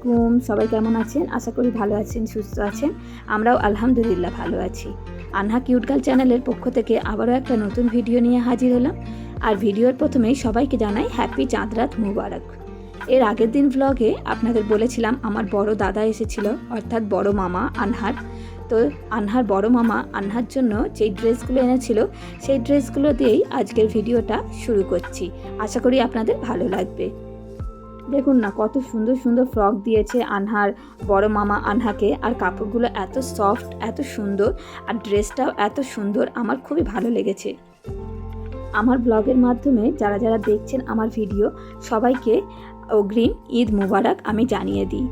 আলাইকুম সবাই কেমন আছেন? আশা করি ভালো আছেন, সুস্থ আছেন। আমরাও আলহামদুলিল্লাহ ভালো আছি। আনহা কিউটগাল চ্যানেলের পক্ষ থেকে আবারও একটা নতুন ভিডিও নিয়ে হাজির হলাম। আর ভিডিওর প্রথমেই সবাইকে জানাই হ্যাপি চাঁদরাত মুবারক। এর আগের দিন ভ্লগে আপনাদের বলেছিলাম আমার বড় দাদা এসেছিল, অর্থাৎ বড় মামা আনহার। তো আনহার বড় মামা আনহার জন্য যেই ড্রেসগুলো এনেছিল, সেই ড্রেসগুলো দিয়েই আজকের ভিডিওটা শুরু করছি। আশা করি আপনাদের ভালো লাগবে। দেখুন না, কত সুন্দর সুন্দর ফ্রক দিয়েছে আনহার বড় মামা আনহাকে। আর কাপড়গুলো এত সফট এত সুন্দর, আর ড্রেসটাও এত সুন্দর, আমার খুবই ভালো লেগেছে। আমার ব্লগের মাধ্যমে যারা যারা দেখছেন আমার ভিডিও সবাইকে অগ্রিম ঈদ মুবারক আমি জানিয়ে দিই।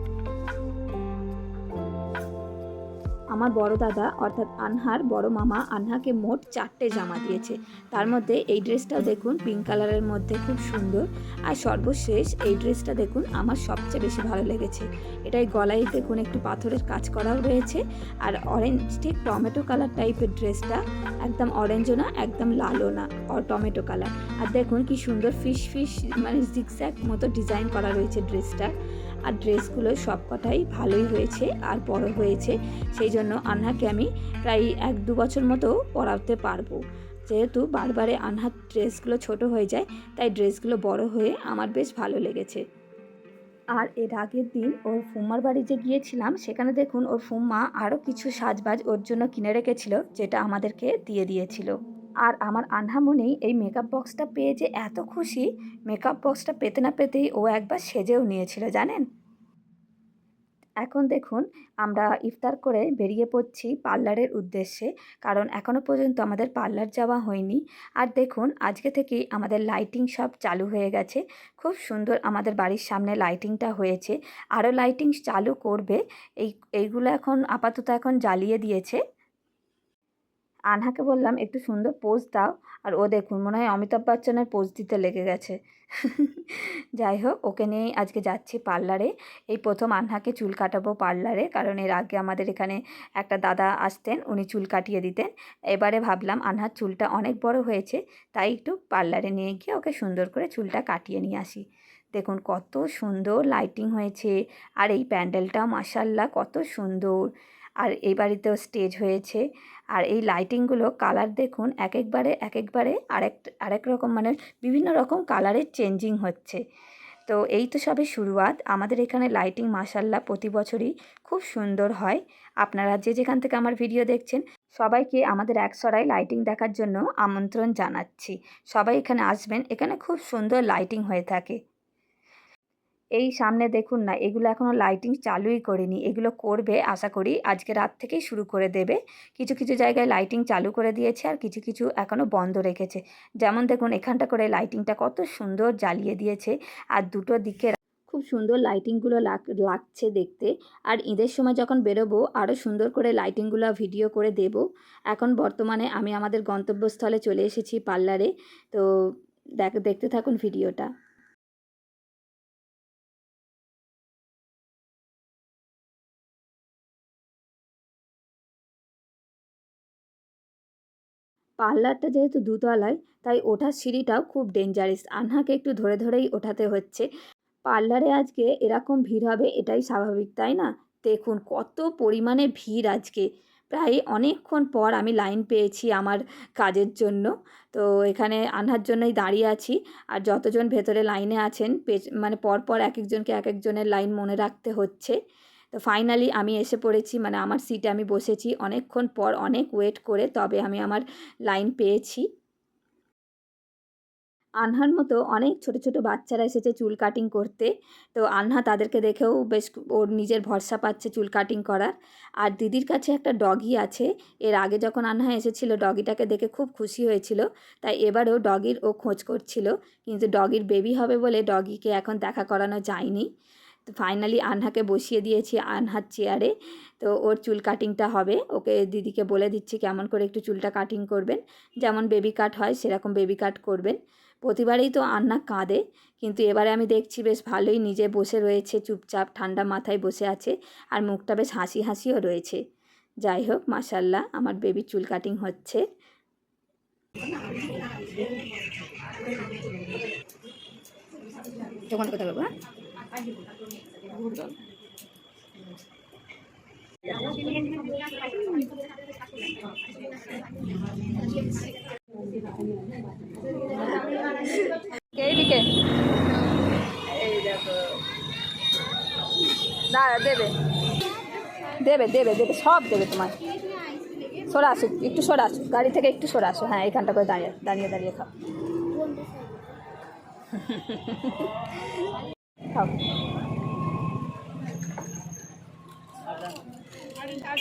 আমার বড় দাদা, অর্থাৎ আনহার বড় মামা আনহাকে মোট চারটে জামা দিয়েছে। তার মধ্যে এই ড্রেসটাও দেখুন পিঙ্ক কালারের মধ্যে খুব সুন্দর। আর সর্বশেষ এই ড্রেসটা দেখুন, আমার সবচেয়ে বেশি ভালো লেগেছে। এটাই গলায় দেখুন, একটু পাথরের কাজ করাও রয়েছে। আর অরেঞ্জ ঠিক টমেটো কালার টাইপের ড্রেসটা, একদম অরেঞ্জও না, একদম লালও না আর টমেটো কালার আর দেখুন কি সুন্দর ফিশ ফিশ মানে জিগস্যাক মতো ডিজাইন করা রয়েছে ড্রেসটা আর ড্রেসগুলো সবকটাই ভালোই হয়েছে আর বড় হয়েছে। সেই জন্য আনহাকে আমি প্রায় এক দু বছর মতো পরাতে পারব। যেহেতু বারবারে আনহার ড্রেসগুলো ছোট হয়ে যায়, তাই ড্রেসগুলো বড় হয়ে আমার বেশ ভালো লেগেছে। আর এর আগের দিন ওর ফুম্মার বাড়ি যে গিয়েছিলাম, সেখানে দেখুন ওর ফুম্মা আরও কিছু সাজবাজ ওর জন্য কিনে রেখেছিল, যেটা আমাদেরকে দিয়ে দিয়েছিল। আর আমার আনহামনেই এই মেকআপ বক্সটা পেয়ে যে এত খুশি মেকআপ বক্সটা পেতে না পেতেই ও একবার সেজেও নিয়েছিল, জানেন? এখন দেখুন, আমরা ইফতার করে বেরিয়ে পড়ছি পার্লারের উদ্দেশ্যে, কারণ এখনও পর্যন্ত আমাদের পার্লার যাওয়া হয়নি। আর দেখুন, আজকে থেকেই আমাদের লাইটিং সব চালু হয়ে গেছে। খুব সুন্দর আমাদের বাড়ির সামনে লাইটিংটা হয়েছে। আরও লাইটিং চালু করবে। এই, এইগুলো এখন আপাতত এখন জ্বালিয়ে দিয়েছে। আনহাকে বললাম, একটু সুন্দর পোজ দাও। আর ও দেখুন, মনে হয় অমিতাভ বচ্চনের পোজ দিতে লেগে গেছে। যাই হোক, ওকে নিয়েই আজকে যাচ্ছি পার্লারে। এই প্রথম আনহাকে চুল কাটাবো পার্লারে, কারণ এর আগে আমাদের এখানে একটা দাদা আসতেন, উনি চুল কাটিয়ে দিতেন। এবারে ভাবলাম আনহার চুলটা অনেক বড় হয়েছে, তাই একটু পার্লারে নিয়ে গিয়ে ওকে সুন্দর করে চুলটা কাটিয়ে নিয়ে আসি। দেখুন, কত সুন্দর লাইটিং হয়েছে, আর এই প্যান্ডেলটা মাসাল্লাহ কত সুন্দর। আর এই বাড়িতেও স্টেজ হয়েছে। আর এই লাইটিংগুলো কালার দেখুন এক একবারে এক একবারে আরেক আরেক রকম মানে বিভিন্ন রকম কালারের চেঞ্জিং হচ্ছে। তো এই তো সবে শুরুয়াত। আমাদের এখানে লাইটিং মাসাল্লাহ প্রতি বছরই খুব সুন্দর হয়। আপনারা যে যেখান থেকে আমার ভিডিও দেখছেন, সবাইকে আমাদের একসরাই লাইটিং দেখার জন্য আমন্ত্রণ জানাচ্ছি। সবাই এখানে আসবেন, এখানে খুব সুন্দর লাইটিং হয়ে থাকে। এই সামনে দেখুন না, এগুলো এখনও লাইটিং চালুই করেনি। এগুলো করবে, আশা করি, আজকে রাত থেকেই শুরু করে দেবে। কিছু কিছু জায়গায় লাইটিং চালু করে দিয়েছে আর কিছু কিছু এখনও বন্ধ রেখেছে। যেমন দেখুন, এখানটা করে লাইটিংটা কত সুন্দর জ্বালিয়ে দিয়েছে আর দুটো দিকে খুব সুন্দর লাইটিংগুলো লাগছে দেখতে। আর ঈদের সময় যখন বেরোবো আরও সুন্দর করে লাইটিংগুলো ভিডিও করে দেব। এখন বর্তমানে আমি আমাদের গন্তব্যস্থলে চলে এসেছি পার্লারে। তো দেখ, দেখতে থাকুন ভিডিওটা পার্লারটা যেহেতু দুতলায়, তাই ওঠার সিঁড়িটাও খুব ডেঞ্জারাস আনহাকে একটু ধরে ধরেই ওঠাতে হচ্ছে। পার্লারে আজকে এরকম ভিড় হবে, এটাই স্বাভাবিক, তাই না? দেখুন, কত পরিমাণে ভিড় আজকে। প্রায় অনেকক্ষণ পর আমি লাইন পেয়েছি আমার কাজের জন্য। তো এখানে আনহার জন্যই দাঁড়িয়ে আছি। আর যতজন ভেতরে লাইনে আছেন মানে পরপর এক একজনকে এক একজনের লাইন মনে রাখতে হচ্ছে। তো ফাইনালি আমি এসে পড়েছি মানে আমার সিটে আমি বসেছি। অনেকক্ষণ পর অনেক ওয়েট করে তবে আমি আমার লাইন পেয়েছি। আনহার মতো অনেক ছোট ছোট বাচ্চারা এসেছে চুল কাটিং করতে। তো আনহা তাদেরকে দেখেও বেশ ওর নিজের ভরসা পাচ্ছে চুল কাটিং করার। আর দিদির কাছে একটা ডগি আছে। এর আগে যখন আনহা এসেছিল ডগিটাকে দেখে খুব খুশি হয়েছিল। তাই এবারেও ডগির ও খোঁজ করছিল। কিন্তু ডগির বেবি হবে বলে ডগিকে এখন দেখা করানো যায়নি। ফাইনালি আনহাকে বসিয়ে দিয়েছি আনহার চেয়ারে তো ওর চুল কাটিংটা হবে। ওকে দিদিকে বলে দিচ্ছি কেমন করে একটু চুলটা কাটিং করবেন। যেমন বেবি কাট হয়, সেরকম বেবি কাট করবেন। প্রতিবারেই তো আন্না কাঁদে, কিন্তু এবারে আমি দেখছি বেশ ভালোই নিজে বসে রয়েছে, চুপচাপ ঠান্ডা মাথায় বসে আছে আর মুখটা বেশ হাসি হাসিও রয়েছে। যাই হোক মাসাল্লাহ আমার বেবি চুল কাটিং হচ্ছে। কথা বলব হ্যাঁ? দেখো দাঁড়া দেবে দেবে দেবে দেবে সব দেবে তোমার সরে আসো একটু সরে আসো গাড়ি থেকে একটু সরে আসো। হ্যাঁ এখানটা করে দাঁড়িয়ে দাঁড়িয়ে দাঁড়িয়ে খাও। খাও।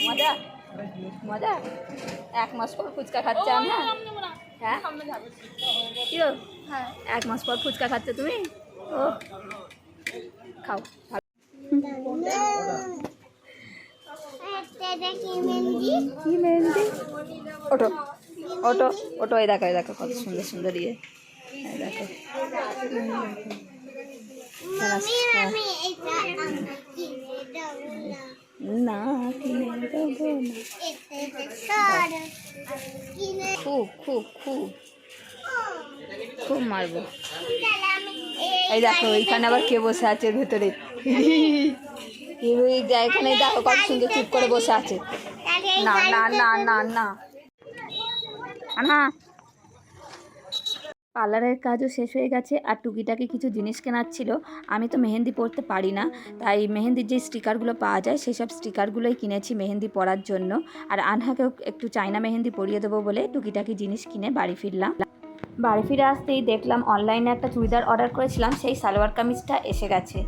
মজা? মজা? এক মাস পর ফুচকা খাচ্ছে আমরা। হ্যাঁ? কি গো? এক মাস পর ফুচকা খাচ্ছ তুমি? ও। খাও। ভালো। কি মেহেন্দি? ওটো ওটো ওটো এই দেখো এই দেখো কত সুন্দর সুন্দর ইয়ে। দেখো। না কিনে দেবো না খুব খুব খুব। খুব মারবো। এই দেখো, এইখানে আবার কে বসে আছে এর ভেতরে? এখানে দেখো কত সুন্দর চুপ করে বসে আছে। না না না না না। পার্লারের কাজও শেষ হয়ে গেছে আর টুকিটাকি কিছু জিনিস কেনার ছিল। আমি তো মেহেন্দি পরতে পারি না। তাই মেহেন্দির যে স্টিকারগুলো পাওয়া যায়, সেসব স্টিকারগুলোই কিনেছি মেহেন্দি পরার জন্য। আর আনহাকেও একটু চায়না মেহেন্দি পরিয়ে দেবো বলে টুকিটাকি জিনিস কিনে বাড়ি ফিরলাম। বাড়ি ফিরে আসতেই দেখলাম অনলাইনে একটা চুড়িদার অর্ডার করেছিলাম, সেই সালোয়ার কামিজটা এসে গেছে।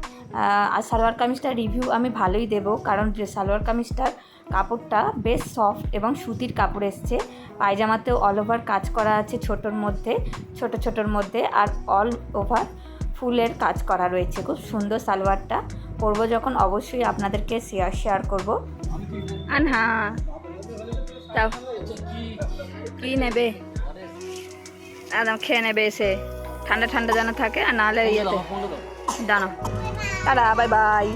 আর সালোয়ার কামিজটার রিভিউ আমি ভালোই দেবো, কারণ সালোয়ার কামিজটার কাপড়টা বেশ সফট এবং সুতির কাপড় এসছে। পায়জামাতেও অল ওভার কাজ করা আছে ছোটোর মধ্যে, ছোট ছোটোর মধ্যে আর অল ওভার ফুলের কাজ করা রয়েছে। খুব সুন্দর সালোয়ারটা। পরবো যখন অবশ্যই আপনাদেরকে শেয়ার শেয়ার করব। আনহা, তাও কী নেবে? একদম খেয়ে নেবে এসে। ঠান্ডা ঠান্ডা যেন থাকে আর নাহলে ইয়েতে দাঁড়ো টাটা বাই বাই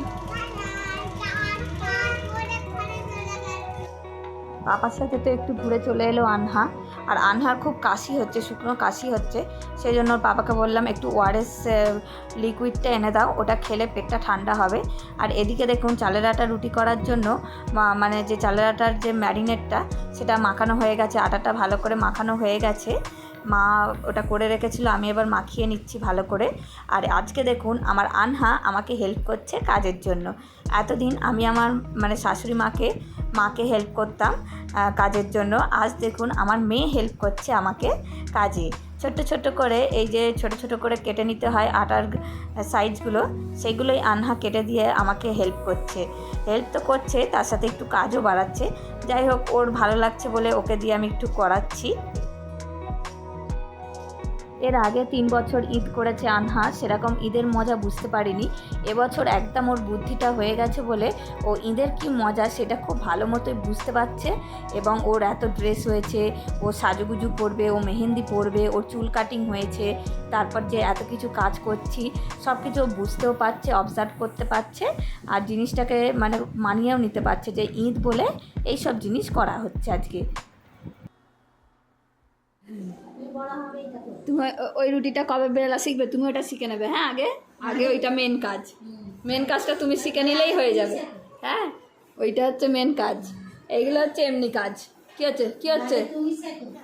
পাপার সাথে তো একটু ঘুরে চলে এলো আনহা। আর আনহার খুব কাশি হচ্ছে, শুকনো কাশি হচ্ছে। সেই জন্য ওর পাপাকে বললাম, একটু ওয়ারেস লিকুইডটা এনে দাও, ওটা খেলে পেটটা ঠান্ডা হবে। আর এদিকে দেখুন, চালের আটা রুটি করার জন্য মানে যে চালের আটার যে ম্যারিনেটটা, সেটা মাখানো হয়ে গেছে, আটাটা ভালো করে মাখানো হয়ে গেছে। মা ওটা করে রেখেছিল, আমি এবার মাখিয়ে নিচ্ছি ভালো করে। আর আজকে দেখুন, আমার আনহা আমাকে হেল্প করছে কাজের জন্য। এতদিন আমি আমার মানে শাশুড়ি মাকে মাকে হেল্প করতাম কাজের জন্য। আজ দেখুন, আমার মেয়ে হেল্প করছে আমাকে কাজে। ছোট্ট ছোট্ট করে, এই যে ছোট ছোট করে কেটে নিতে হয় আটার সাইজগুলো সেইগুলোই আনহা কেটে দিয়ে আমাকে হেল্প করছে। হেল্প তো করছে, তার সাথে একটু কাজও বাড়াচ্ছে। যাই হোক, ওর ভালো লাগছে বলে ওকে দিয়ে আমি একটু করাচ্ছি। এর আগে তিন বছর ঈদ করেছে আনহা, সেরকম ঈদের মজা বুঝতে পারিনি। এবছর একদম ওর বুদ্ধিটা হয়ে গেছে বলে ও ঈদের কি মজা সেটা খুব ভালো মতোই বুঝতে পারছে এবং ওর এত ড্রেস হয়েছে, ও সাজুগুজু করবে, ও মেহেন্দি পরবে, ওর চুল কাটিং হয়েছে, তারপর যে এত কিছু কাজ করছি সব কিছু ও বুঝতেও পারছে অবজার্ভ করতে পারছে আর জিনিসটাকে মানে মানিয়েও নিতে পারছে যে ঈদ বলে এই সব জিনিস করা হচ্ছে আজকে। তুমি ওই রুটিটা কবে বেলা শিখবে? তুমি ওটা শিখে নেবে। হ্যাঁ আগে? আগে ওইটা মেন কাজ। মেন কাজটা তুমি শিখে নিলেই হয়ে যাবে। হ্যাঁ? ওইটা হচ্ছে মেন কাজ। এইগুলো হচ্ছে এমনি কাজ। কি হচ্ছে? কি হচ্ছে?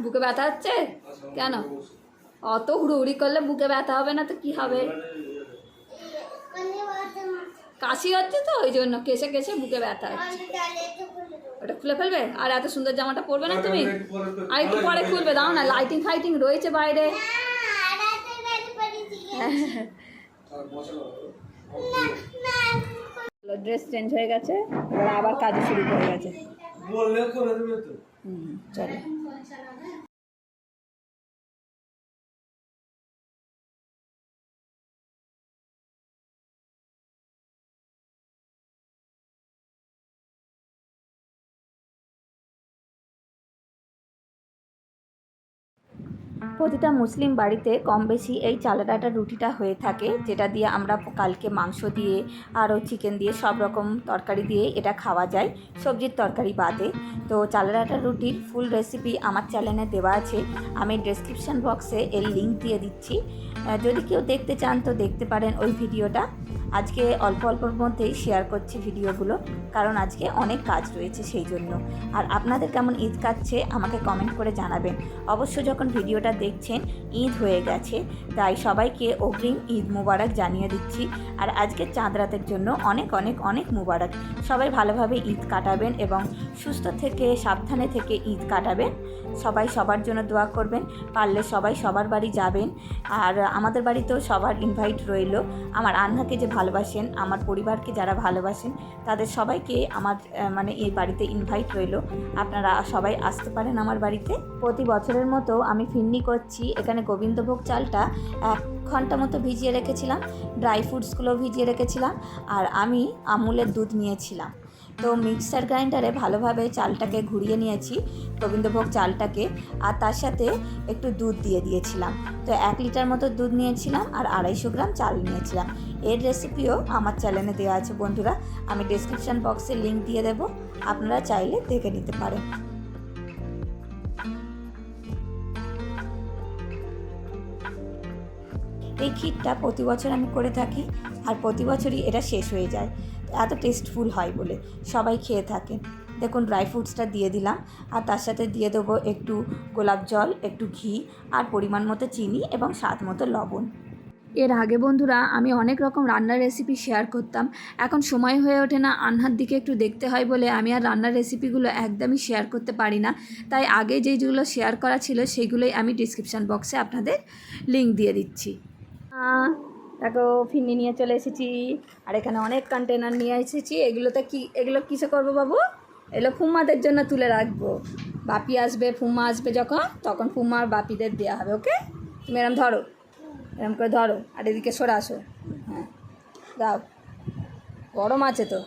বুকে ব্যথা হচ্ছে? কেন? অত হুড়ুহুড়ি করলে বুকে ব্যথা হবে না তো কি হবে? কাশি হচ্ছে তো ওই জন্য কেসে কেসে বুকে ব্যথা হচ্ছে। ওটা খুলে ফেলবে? আর এত সুন্দর জামাটা পরবে না তুমি? আর একটু পরে খুলবে দাও না লাইটিং ফাইটিং রয়েছে বাইরে। ড্রেস চেঞ্জ হয়ে গেছে এবার আবার কাজ শুরু হয়ে গেছে। করে হুম চলো। প্রতিটা মুসলিম বাড়িতে কম বেশি এই চালের আটার রুটিটা হয়ে থাকে, যেটা দিয়ে আমরা কালকে মাংস দিয়ে আরও চিকেন দিয়ে সব রকম তরকারি দিয়ে এটা খাওয়া যায়, সবজির তরকারি বাদে। তো চালের আটার রুটির ফুল রেসিপি আমার চ্যানেলে দেওয়া আছে, আমি ডেসক্রিপশান বক্সে এর লিঙ্ক দিয়ে দিচ্ছি। যদি কেউ দেখতে চান তো দেখতে পারেন ওই ভিডিওটা আজকে অল্প অল্পর মধ্যেই শেয়ার করছি ভিডিওগুলো কারণ আজকে অনেক কাজ রয়েছে সেই জন্য। আর আপনাদের কেমন ঈদ কাটছে, আমাকে কমেন্ট করে জানাবেন। অবশ্য যখন ভিডিওটা দেখছেন, ঈদ হয়ে গেছে, তাই সবাইকে অগ্রিম ঈদ মুবারক জানিয়ে দিচ্ছি। আর আজকে চাঁদ রাতের জন্য অনেক অনেক অনেক মুবারক। সবাই ভালোভাবে ঈদ কাটাবেন এবং সুস্থ থেকে সাবধানে থেকে ঈদ কাটাবেন। সবাই সবার জন্য দোয়া করবেন, পারলে সবাই সবার বাড়ি যাবেন। আর আমাদের বাড়িতেও সবার ইনভাইট রইল। আমার আন্নাকে যে ভালোবাসেন, আমার পরিবারকে যারা ভালোবাসেন, তাদের সবাইকে আমার মানে এই বাড়িতে ইনভাইট রইল। আপনারা সবাই আসতে পারেন আমার বাড়িতে। প্রতি বছরের মতো আমি ফিন্নি করছি। এখানে গোবিন্দভোগ চালটা এক ঘণ্টা মতো ভিজিয়ে রেখেছিলাম, ড্রাই ফ্রুটসগুলো ভিজিয়ে রেখেছিলাম, আর আমি আমুলের দুধ নিয়েছিলাম। তো মিক্সার গ্রাইন্ডারে ভালোভাবে চালটাকে ঘুরিয়ে নিয়েছি, গোবিন্দভোগ চালটাকে, আর তার সাথে একটু দুধ দিয়ে দিয়েছিলাম। তো এক লিটার মতো দুধ নিয়েছিলাম আর আড়াইশো গ্রাম চাল নিয়েছিলাম। এর রেসিপিও আমার চ্যানেলে দেওয়া আছে বন্ধুরা, আমি ডিসক্রিপশান বক্সে লিঙ্ক দিয়ে দেবো, আপনারা চাইলে দেখে নিতে পারেন। এই ক্ষীরটা প্রতি বছর আমি করে থাকি, আর প্রতি বছরই এটা শেষ হয়ে যায়। এত টেস্টফুল হয় বলে সবাই খেয়ে থাকে দেখুন ড্রাই ফ্রুটসটা দিয়ে দিলাম, আর তার সাথে দিয়ে দেবো একটু গোলাপ জল, একটু ঘি, আর পরিমাণ মতো চিনি এবং স্বাদ মতো লবণ। এর আগে বন্ধুরা, আমি অনেক রকম রান্নার রেসিপি শেয়ার করতাম। এখন সময় হয়ে ওঠে না, আনহার দিকে একটু দেখতে হয় বলে আমি আর রান্নার রেসিপিগুলো একদমই শেয়ার করতে পারি না। তাই আগে যেইগুলো শেয়ার করা ছিল সেইগুলোই আমি ডিসক্রিপশান বক্সে আপনাদের লিংক দিয়ে দিচ্ছি। দেখো ফিন্নি নিয়ে চলে এসেছি। আর এখানে অনেক কন্টেনার নিয়ে এসেছি। এগুলোতে কি, এগুলো কিসে করব বাবু? এগুলো ফুম্মাদের জন্য তুলে রাখব। বাপি আসবে, ফুম্মা আসবে যখন, তখন ফুম্মা আর বাপিদের দেওয়া হবে, ওকে? তুমি এরম ধরো, এরম করে ধরো। আর এদিকে সরে আসো। হ্যাঁ। দাও। গরম আছে তো।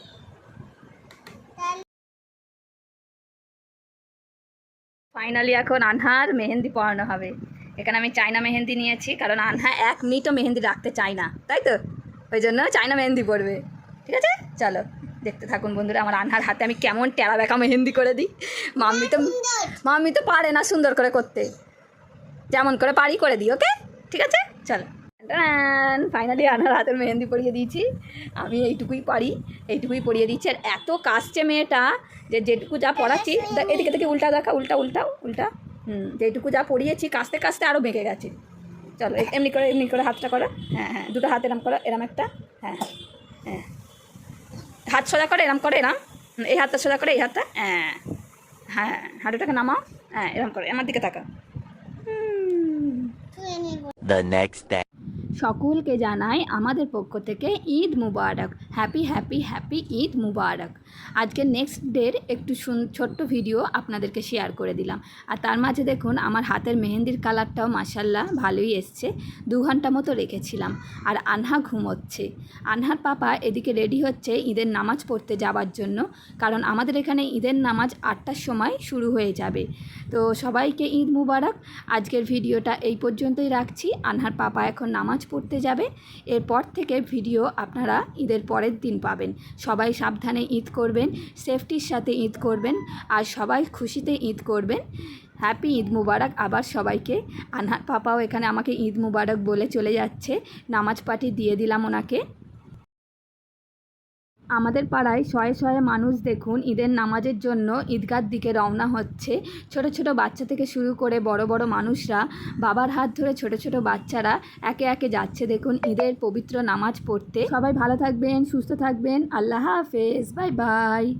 ফাইনালি এখন আনহার, মেহেন্দি পরানো হবে। এখানে আমি চায়না মেহেন্দি নিয়েছি, কারণ আনহা এক মিনিটও মেহেন্দি রাখতে চায় না, তাই তো? ওই জন্য চায়না মেহেন্দি পড়বে ঠিক আছে? চলো, দেখতে থাকুন বন্ধুরা, আমার আনহার হাতে আমি কেমন টেরা বেঁকা মেহেন্দি করে দিই। মাম্মি তো মাম্মি তো পারে না সুন্দর করে করতে। যেমন করে পারি করে দিই, ওকে? ঠিক আছে? চলো। ফাইনালি আনার হাতের মেহেন্দি পরিয়ে দিয়েছি। আমি এইটুকুই পারি, এইটুকুই পরিয়ে দিচ্ছি আর এত কাশছে মেয়েটা যে যেটুকু যা পড়াচ্ছি এদিকে থেকে উল্টা দেখা, উল্টা উল্টাও উল্টা। হুম যেটুকু যা পড়িয়েছি কাস্তে কাস্তে আরও বেঁকে গেছে। চলো এমনি করে এমনি করে হাতটা করো। হ্যাঁ হ্যাঁ দুটো হাত এরম করো এরম একটা। হ্যাঁ হ্যাঁ হাত সোজা করে এরম করে এরম। এই হাতটা সোজা করে এই হাতটা। হ্যাঁ হ্যাঁ হাঁটুটাকে নামাও। হ্যাঁ এরম করে আমার দিকে তাকা হুম। the next day. সকলকে জানাই আমাদের পক্ষ থেকে Eid Mubarak. Happy happy happy Eid Mubarak. আজকে নেক্সট ডের একটু সুন ছোট্ট ভিডিও আপনাদেরকে শেয়ার করে দিলাম। আর তার মাঝে দেখুন, আমার হাতের মেহেন্দির কালারটাও মাসাল্লাহ ভালোই এসছে। দু ঘণ্টা মতো রেখেছিলাম আর আনহা ঘুমোচ্ছে। আনহার পাপা এদিকে রেডি হচ্ছে ঈদের নামাজ পড়তে যাওয়ার জন্য। কারণ আমাদের এখানে ঈদের নামাজ আটটার সময় শুরু হয়ে যাবে। তো সবাইকে ঈদ মুবারক। আজকের ভিডিওটা এই পর্যন্তই রাখছি। আনহার পাপা এখন নামাজ পড়তে যাবে। এরপর থেকে ভিডিও আপনারা ঈদের পরের দিন পাবেন। সবাই সাবধানে ঈদ করবেন, সেফটির সাথে ঈদ করবেন আর সবাই খুশিতে ঈদ করবেন। হ্যাপি ঈদ মুবারক। আবার সবাইকে, আনহার পাপাও এখানে আমাকে ঈদ মুবারক বলে চলে যাচ্ছে। নামাজ পাটি দিয়ে দিলাম ওনাকে। আমাদের পাড়ায় শয়ে শয়ে মানুষ দেখুন, ঈদের নামাজের জন্য ঈদগার দিকে রওনা হচ্ছে। ছোট ছোট বাচ্চা থেকে শুরু করে বড় বড় মানুষরা বাবার হাত ধরে ছোট ছোট বাচ্চারা একে একে যাচ্ছে। দেখুন, ঈদের পবিত্র নামাজ পড়তে। সবাই ভালো থাকবেন, সুস্থ থাকবেন। আল্লাহ হাফেজ। Bye bye.